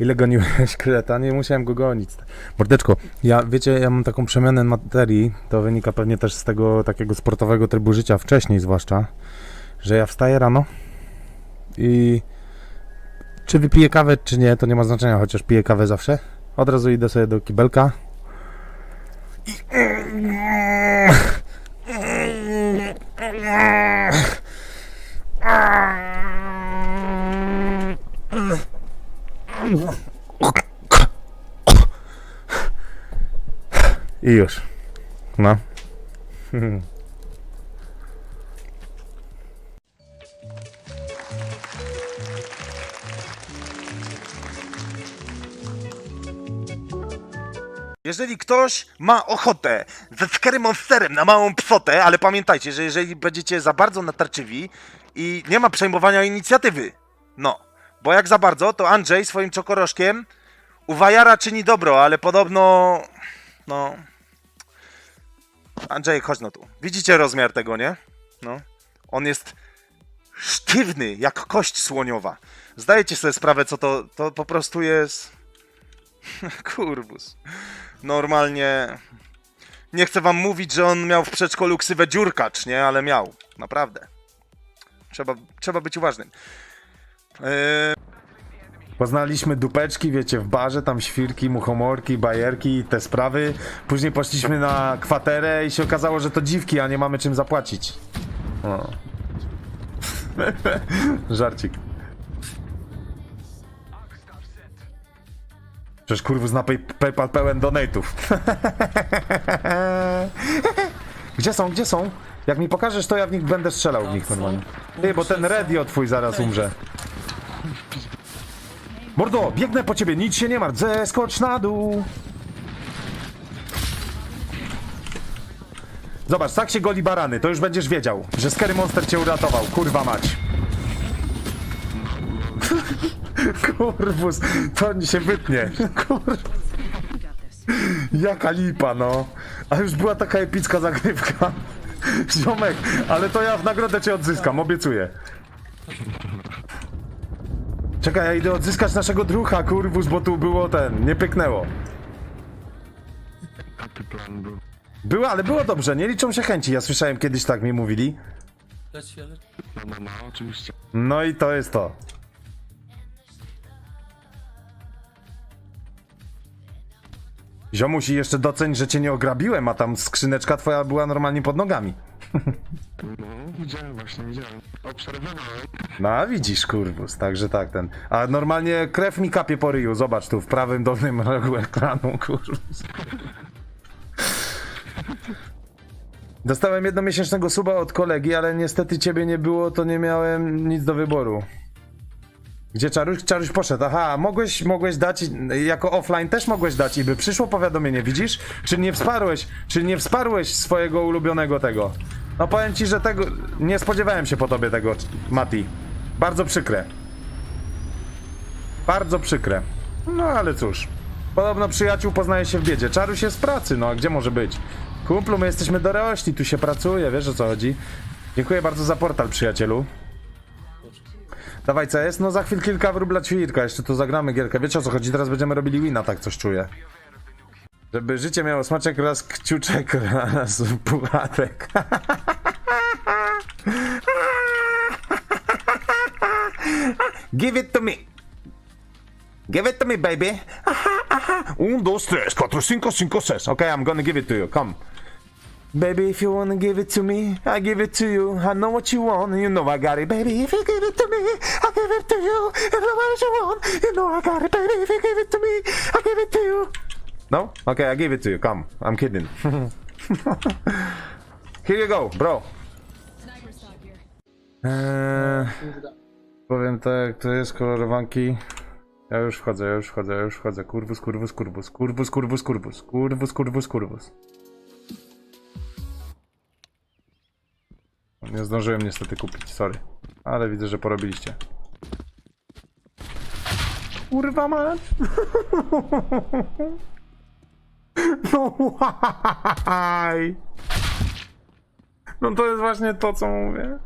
Ile goniłeś kreta? Nie musiałem go gonić. Mordeczko, ja wiecie, ja mam taką przemianę materii, to wynika pewnie też z tego takiego sportowego trybu życia, wcześniej zwłaszcza, że ja wstaję rano i czy wypiję kawę, czy nie, to nie ma znaczenia, chociaż piję kawę zawsze. Od razu idę sobie do kibelka i... I już. No. Jeżeli ktoś ma ochotę ze Scary Monsterem na małą psotę, ale pamiętajcie, że jeżeli będziecie za bardzo natarczywi i nie ma przejmowania inicjatywy, no, bo jak za bardzo, to Andrzej swoim czokorożkiem u Wajara czyni dobro, ale podobno, no... Andrzej, chodź no tu. Widzicie rozmiar tego, nie? No. On jest sztywny, jak kość słoniowa. Zdajecie sobie sprawę, co to, to po prostu jest... Kurbus. Normalnie. Nie chcę wam mówić, że on miał w przedszkolu ksywę dziurkacz, nie? Ale miał. Naprawdę. Trzeba, trzeba być uważnym. Yy, Poznaliśmy dupeczki, wiecie, w barze, tam świrki, muchomorki, bajerki, te sprawy. Później poszliśmy na kwaterę i się okazało, że to dziwki, a nie mamy czym zapłacić. O. Żarcik. Przecież kurwus na pay PayPal pełen donate'ów. gdzie są, gdzie są? Jak mi pokażesz, to ja w nich będę strzelał w nich normalnie. Ty, bo ten radio twój zaraz umrze. Mordo, biegnę po ciebie, nic się nie martw, zeskocz na dół. Zobacz, tak się goli barany, to już będziesz wiedział, że Scary Monster cię uratował, kurwa mać. Kurwus, to się wytnie. Kur... Jaka lipa, no. A już była taka epicka zagrywka. Ziomek, ale to ja w nagrodę cię odzyskam, obiecuję. Czekaj, ja idę odzyskać naszego drucha, kurwus, bo tu było ten, nie pyknęło. Taki plan był. Było, ale było dobrze, nie liczą się chęci, ja słyszałem kiedyś tak mi mówili. Leć się, leć. No, no, no, oczywiście. No i to jest to. Ziomuś i jeszcze doceń, że cię nie ograbiłem, a tam skrzyneczka twoja była normalnie pod nogami. Widziałem właśnie, widziałem. Obserwowałem. No a widzisz, kurwus, także tak ten. A normalnie krew mi kapie po ryju, zobacz tu w prawym dolnym rogu ekranu, kurwus. Dostałem jednomiesięcznego suba od kolegi, ale niestety ciebie nie było, to nie miałem nic do wyboru. Gdzie Czaruś? Czaruś poszedł. Aha, mogłeś, mogłeś dać, jako offline też mogłeś dać i by przyszło powiadomienie, widzisz? Czy nie wsparłeś, czy nie wsparłeś swojego ulubionego tego? No powiem ci, że tego, nie spodziewałem się po tobie tego, Mati. Bardzo przykre. Bardzo przykre. No ale cóż. Podobno przyjaciół poznaje się w biedzie. Czaruś jest w pracy, no a gdzie może być? Kumplu, my jesteśmy dorośli, tu się pracuje, wiesz o co chodzi. Dziękuję bardzo za portal, przyjacielu. Dawaj, co jest? No za chwil kilka wróbla ćwirka, jeszcze tu zagramy gierkę. Wiecie o co chodzi? Teraz będziemy robili wina, tak coś czuję. Żeby życie miało smaczek, raz kciuczek, raz puchatek. Give it to me. Give it to me, baby. Un, dos, tres, cuatro, cinco, cinco, seis. Okay, I'm gonna give it to you. Come. Baby, if you wanna give it to me, I give it to you. I know what you want, you know I got it, baby. If you give it to me, I give it to you. If I know what you want, you know I got it, baby. If you give it to me, I give it to you. No? Okay, I give it to you. Come. I'm kidding. Here you go, bro. Eee, uh, powiem tak, to jest kolorowanki. Ja już wchodzę, ja już wchodzę, ja już wchodzę. Kurwus, kurwus, kurwus. Kurwus, kurwus, kurwus. Kurwus, kurwus, kurwus. Nie zdążyłem niestety kupić, sorry. Ale widzę, że porobiliście. Kurwa mać! No why? No to jest właśnie to, co mówię.